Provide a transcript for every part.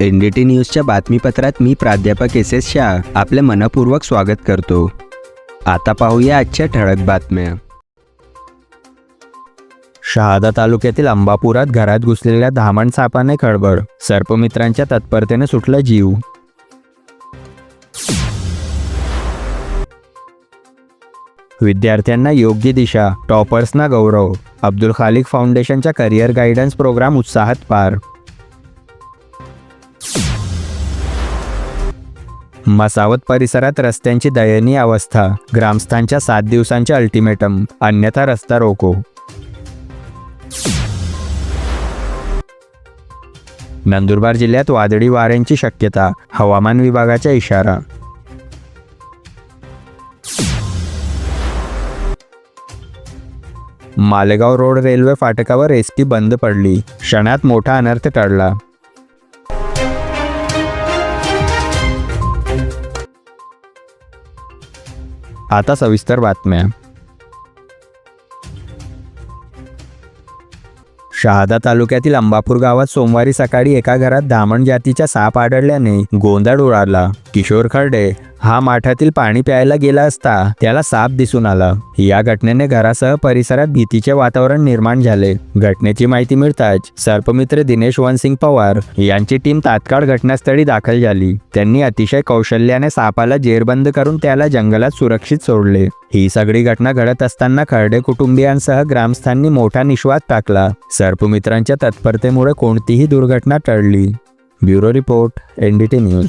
NDT न्यूजच्या बातमीपत्रात मी प्राध्यापक S S Shah आपले मनपूर्वक स्वागत करतो. आता पाहूया आजच्या ठळक बातम्या. शहादा तालुक्यातील अंबापुरात घरात घुसलेल्या धामण सापाने खळबळ. सर्पमित्रांच्या तत्परतेने सुटला जीव. विद्यार्थ्यांना योग्य दिशा टॉपर्सना गौरव अब्दुल खालिक फाउंडेशनच्या करिअर गायडन्स प्रोग्राम उत्साहात पार. मसावत परिसरात रस्त्यांची दयनीय अवस्था ग्रामस्थांच्या सात दिवसांचे अल्टिमेटम अन्यथा रस्ता रोको. नंदुरबार जिल्ह्यात वादळी वाऱ्यांची शक्यता हवामान विभागाचा इशारा. मालेगाव रोड रेल्वे फाटकावर एस टी बंद पडली. क्षणात मोठा अनर्थ टळला. आता सविस्तर बातम्या. शहादा तालुक्यातील अंबापूर गावात सोमवारी सकाळी एका घरात धामण जातीच्या साप आढळल्याने गोंधळ उडाला. किशोर खर्डे हा माठातील पाणी प्यायला गेला असता त्याला साप दिसून आला. या घटनेने घरासह परिसरात भीतीचे वातावरण निर्माण झाले. घटनेची माहिती मिळताच सर्पमित्र दिनेश वनसिंग पवार यांची टीम तात्काळ घटनास्थळी दाखल झाली. त्यांनी अतिशय कौशल्याने सापाला जेरबंद करून त्याला जंगलात सुरक्षित सोडले. ही सगळी घटना घडत असताना खर्डे कुटुंबियांसह ग्रामस्थांनी मोठा निश्वास टाकला. सर्पमित्रांच्या तत्परतेमुळे कोणतीही दुर्घटना टळली. Bureau report NDT news.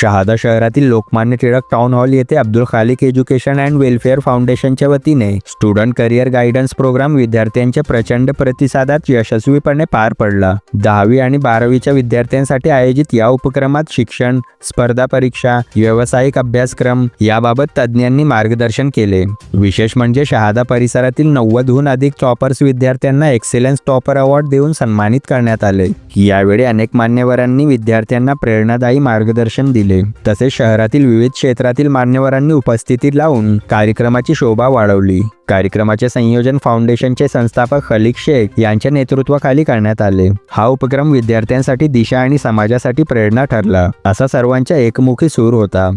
Shahada शहरातील लोकमान्य टिळक टाउन हॉल येथे अब्दुल खालिक एज्युकेशन अँड वेलफेअर फाउंडेशनच्या वतीने स्टुडंट करिअर गायडन्स प्रोग्राम विद्यार्थ्यांच्या प्रचंड प्रतिसादात यशस्वीपणे पार पडला. दहावी आणि बारावीच्या विद्यार्थ्यांसाठी आयोजित या उपक्रमात शिक्षण स्पर्धा परीक्षा व्यावसायिक अभ्यासक्रम याबाबत तज्ज्ञांनी मार्गदर्शन केले. विशेष म्हणजे शहादा परिसरातील नव्वदहून अधिक टॉपर्स विद्यार्थ्यांना एक्सेलन्स टॉपर अवॉर्ड देऊन सन्मानित करण्यात आले. यावेळी अनेक मान्यवरांनी विद्यार्थ्यांना प्रेरणादायी मार्गदर्शन दिले. तसेच शहरातील विविध क्षेत्रातील मान्यवरांनी उपस्थिती लावून कार्यक्रमाची शोभा वाढवली. कार्यक्रमाचे संयोजन फाउंडेशनचे संस्थापक खलिक शेख यांच्या नेतृत्वाखाली करण्यात आले. हा उपक्रम विद्यार्थ्यांसाठी दिशा आणि समाजासाठी प्रेरणा ठरला. असा सर्वांच्या एकमुखी सूर होता.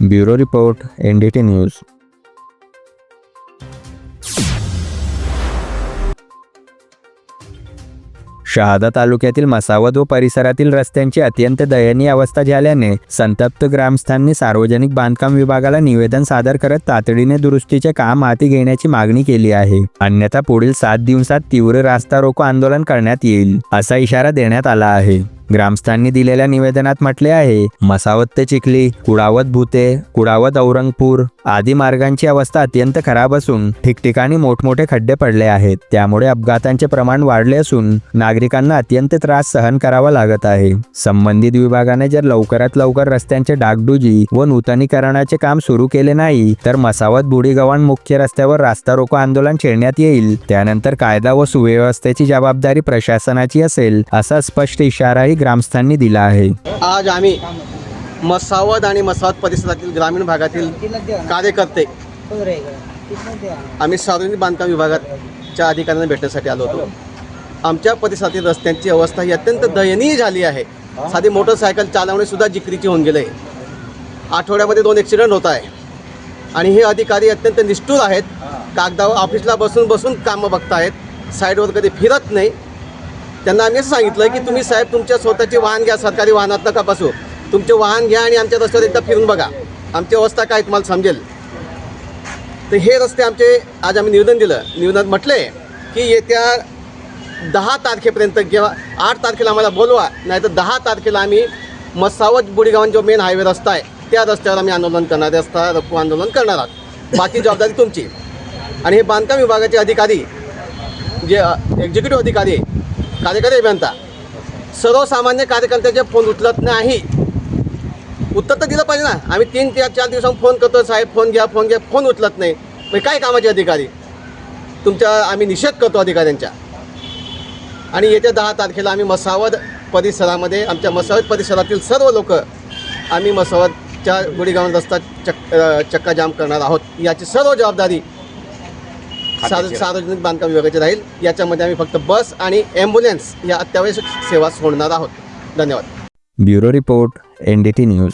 Bureau report NDT news. Shahada तालुक्यातील मसावद व परिसरातील रस्त्यांची अत्यंत दयनीय अवस्था झाल्याने संतप्त ग्रामस्थांनी सार्वजनिक बांधकाम विभागाला निवेदन सादर करत तातडीने दुरुस्तीचे काम हाती घेण्याची मागणी केली आहे. अन्यथा पुढील सात दिवसात तीव्र रास्ता रोको आंदोलन करण्यात येईल असा इशारा देण्यात आला आहे. ग्रामस्थांनी दिलेल्या निवेदनात म्हटले आहे मसावत ते चिखली कुडावत भूते कुडावत औरंगपूर आदी मार्गांची अवस्था अत्यंत खराब असून ठिकठिकाणी मोठमोठे खड्डे पडले आहेत. त्यामुळे अपघातांचे प्रमाण वाढले असून नागरिकांना अत्यंत त्रास सहन करावा लागत आहे. संबंधित विभागाने जर लवकरात लवकर रस्त्यांचे डागडुजी व नूतनीकरणाचे काम सुरू केले नाही तर मसावत बुडीगव्हाण मुख्य रस्त्यावर रास्ता रोको आंदोलन छेडण्यात येईल. त्यानंतर कायदा व सुव्यवस्थेची जबाबदारी प्रशासनाची असेल असा स्पष्ट इशाराही ग्रामस्थांनी दिला आहे. आज आम्ही मसावद आणि मसावद परिसरातील ग्रामीण भागातील कार्यकर्ते आम्ही सार्वजनिक बांधकाम विभागाच्या अधिकाऱ्यांना भेटण्यासाठी आलो होतो. आमच्या परिसरातील रस्त्यांची अवस्था ही अत्यंत दयनीय झाली आहे. साधी मोटरसायकल चालवणे सुद्धा जिकरीची होऊन गेले. आठवड्यामध्ये दोन ॲक्सिडेंट होत आहे. आणि हे अधिकारी अत्यंत निष्ठूर आहेत. कागदावर ऑफिसला बसून बसून कामं बघतायत. साईडवर कधी फिरत नाही. त्यांना आम्ही असं सांगितलं की तुम्ही साहेब तुमच्या स्वतःचे वाहन घ्या सरकारी वाहनात नका बसू? तुमचे वाहन घ्या आणि आमच्या रस्त्यावर एकदा फिरून बघा. आमची अवस्था काय तुम्हाला समजेल? तर हे रस्ते आमचे आज आम्ही निवेदन दिलं. निवेदनात म्हटले की येत्या दहा तारखेपर्यंत किंवा आठ तारखेला आम्हाला बोलवा नाही तर दहा तारखेला आम्ही मसावत बुडीगावन जो मेन हायवे रस्ता आहे त्या रस्त्यावर आम्ही आंदोलन करणार रस्ता रखू आंदोलन करणार आहोत. बाकी जबाबदारी तुमची. आणि हे बांधकाम विभागाचे अधिकारी जे एक्झिक्युटिव्ह अधिकारी आहे, कार्यकारी अभियंता. सर्वसामान्य कार्यकर्त्याचे फोन उचलत नाही. उत्तर तर दिलं पाहिजे ना. आम्ही तीन ते चार दिवसांनी फोन करतो साहेब फोन घ्या फोन घ्या. फोन उचलत नाही. मग काय कामाचे अधिकारी? तुमच्या आम्ही निषेध करतो अधिकाऱ्यांच्या. आणि येत्या दहा तारखेला आम्ही मसावद परिसरामध्ये आमच्या मसावद परिसरातील सर्व लोक आम्ही मसावदच्या गुढीगाव रस्ता चक चक्काजाम करणार आहोत. याची सर्व जबाबदारी सार्व सार्वजनिक बांधकाम विभागाची राहील. याच्यामध्ये आम्ही फक्त बस आणि ॲम्ब्युलन्स या अत्यावश्यक सेवा सोडणार आहोत. धन्यवाद. Bureau report N D T news.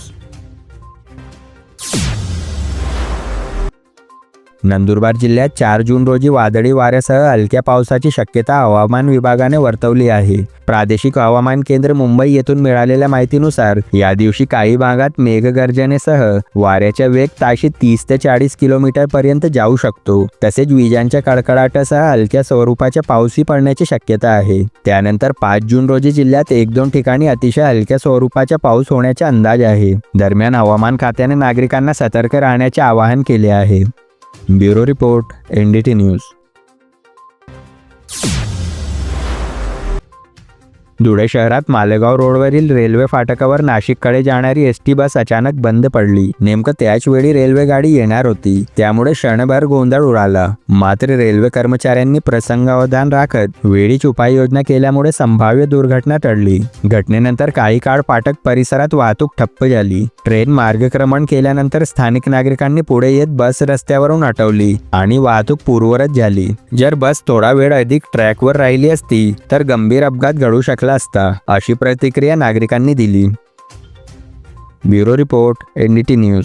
Nandurbar जिल्ह्यात चार जून रोजी वादळी वाऱ्यासह हलक्या पावसाची शक्यता हवामान विभागाने वर्तवली आहे. प्रादेशिक हवामान केंद्र मुंबई येथून मिळालेल्या माहितीनुसार या दिवशी काही भागात मेघगर्जनेसह वाऱ्याचा वेग ताशी तीस ते चाळीस किलोमीटर पर्यंत जाऊ शकतो. तसेच विजांच्या कडकडाटासह हलक्या स्वरूपाच्या पाऊसही पडण्याची शक्यता आहे. त्यानंतर पाच जून रोजी जिल्ह्यात एक दोन ठिकाणी अतिशय हलक्या स्वरूपाचा पाऊस होण्याचा अंदाज आहे. दरम्यान हवामान खात्याने नागरिकांना सतर्क राहण्याचे आवाहन केले आहे. Bureau report N D T news Dhule शहरात मालेगाव रोडवरील रेल्वे फाटकावर नाशिककडे जाणारी एस टी बस अचानक बंद पडली. नेमकं त्याच वेळी रेल्वे गाडी येणार होती. त्यामुळे क्षणभर गोंधळ उडाला. मात्र रेल्वे कर्मचाऱ्यांनी प्रसंगावधान राखत वेळीच उपाययोजना केल्यामुळे संभाव्य दुर्घटना टळली. घटनेनंतर काही काळ फाटक परिसरात वाहतूक ठप्प झाली. ट्रेन मार्गक्रमण केल्यानंतर स्थानिक नागरिकांनी पुढे येत बस रस्त्यावरून हटवली आणि वाहतूक पूर्वरच झाली. जर बस थोडा वेळ अधिक ट्रॅकवर राहिली असती तर गंभीर अपघात घडू शकला असता अशी प्रतिक्रिया नागरिकांनी दिली. Bureau report N D T news.